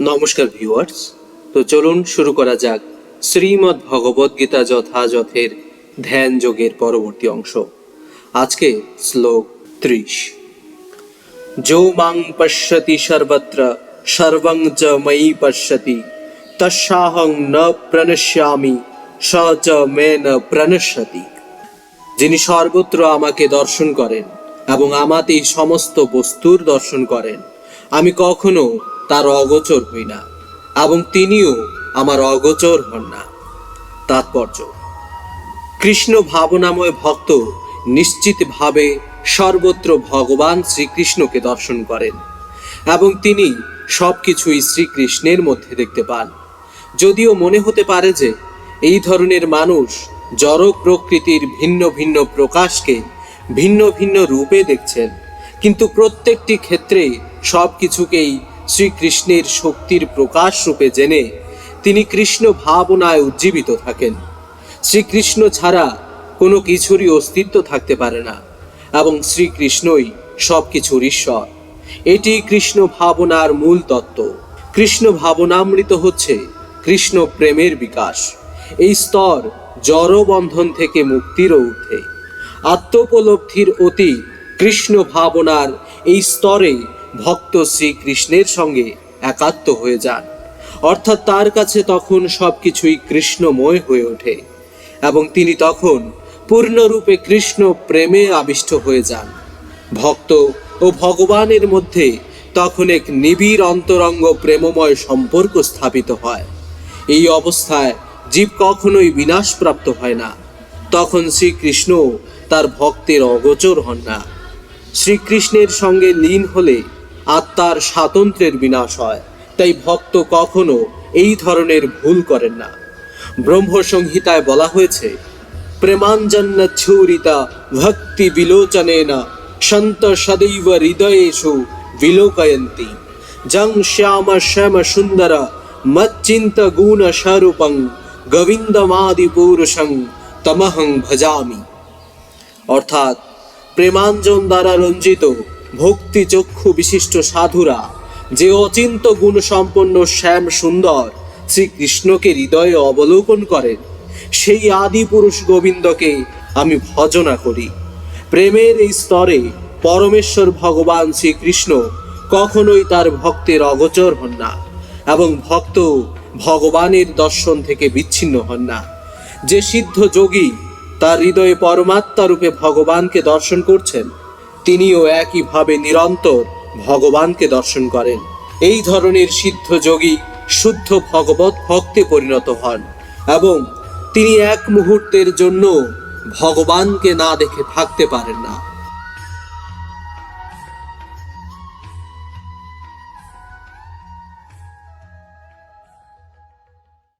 নমস্কার ভিউয়ার্স তো চলুন শুরু করা যাক শ্রীমদ্ ভগবদ গীতা যথাযথের ধ্যান যোগের পরবর্তী অংশ। আজকে শ্লোক ত্রিশ। যৌ মাং পশ্যতি সর্বত্র, সর্বং চ পশ্যতি তস্যাহং ন প্রণশ্যামি, স চ মে ন প্রণশ্যতি। যিনি সর্বত্র আমাকে দর্শন করেন এবং আমাতে সমস্ত বস্তুর দর্শন করেন আমি কখনো তার অগোচর হই না, এবং তিনিও আমার অগোচর হন না। তাৎপর্য, কৃষ্ণ ভাবনাময় ভক্ত নিশ্চিতভাবে সর্বত্র ভগবান শ্রীকৃষ্ণকে দর্শন করেন, এবং তিনি সবকিছুই শ্রীকৃষ্ণের মধ্যে দেখতে পান। যদিও মনে হতে পারে যে, এই ধরনের মানুষ জড় প্রকৃতির ভিন্ন ভিন্ন প্রকাশকে ভিন্ন ভিন্ন রূপে দেখছেন। কিন্তু প্রত্যেকটি ক্ষেত্রে সব কিছুকেই শ্রীকৃষ্ণের শক্তির প্রকাশ রূপে জেনে তিনি কৃষ্ণ ভাবনায় উজ্জীবিত থাকেন। শ্রীকৃষ্ণ ছাড়া কোনো কিছুরই অস্তিত্ব থাকতে পারে না এবং শ্রীকৃষ্ণই সব কিছুর ঈশ্বর। এটি কৃষ্ণ ভাবনার মূল তত্ত্ব। কৃষ্ণ ভাবনামৃত হচ্ছে কৃষ্ণ প্রেমের বিকাশ। এই স্তর জড়বন্ধন থেকে মুক্তির ঊর্ধ্বে। আত্মোপলব্ধির অতি কৃষ্ণ ভাবনার এই স্তরে ভক্ত শ্রীকৃষ্ণের সঙ্গে একাত্ম হয়ে যান। অর্থাৎ তার কাছে তখন সবকিছুই কৃষ্ণময় হয়ে ওঠে এবং তিনি তখন পূর্ণরূপে কৃষ্ণ প্রেমে আবিষ্ট হয়ে যান। ভক্ত ও ভগবানের মধ্যে তখন এক নিবিড় অন্তরঙ্গ প্রেমময় সম্পর্ক স্থাপিত হয়। এই অবস্থায় জীব কখনোই বিনাশপ্রাপ্ত হয় না। তখন শ্রীকৃষ্ণ তার ভক্তের অগোচর হন না। শ্রীকৃষ্ণের সঙ্গে লীন হলে আত্মার স্বাতন্ত্র্যের বিনাশ হয়। তাই ভক্ত কখনো এই ধরনের ভুল করেন না। ব্রহ্মসংহিতায় বলা হয়েছে প্রেমাঞ্জন্য ছুরিতা ভক্তি বিলোচনেন সন্ত সদৈব হৃদয়েষু বিলোকয়ন্তি। জং শ্যাম শ্যাম সুন্দর মচ্চিন্ত গুণ স্বরূপং গোবিন্দমাদি পুরুষং তমহং ভজামি। অর্থাৎ প্রেমাঞ্জন দ্বারা রঞ্জিত ভক্তি চক্ষু বিশিষ্ট সাধুরা, যে অচিন্ত গুণ সম্পন্ন শ্যাম সুন্দর শ্রীকৃষ্ণকে হৃদয়ে অবলোকন করেন। সেই আদি পুরুষ গোবিন্দকে আমি ভজনা করি। প্রেমের এই স্তরে পরমেশ্বর ভগবান শ্রীকৃষ্ণ কখনোই তার ভক্তের অগোচর হন না এবং ভক্ত ভগবানের দর্শন থেকে বিচ্ছিন্ন হন না। যে সিদ্ধ যোগী তার হৃদয়ে পরমাত্মা রূপে ভগবানকে দর্শন করছেন। তিনিও একইভাবে নিরন্তর ভগবানকে দর্শন করেন। এই ধরনের সিদ্ধ যোগী শুদ্ধ ভগবত ভক্তে পরিণত হন এবং তিনি এক মুহূর্তের জন্য ভগবানকে না দেখে থাকতে পারেন না।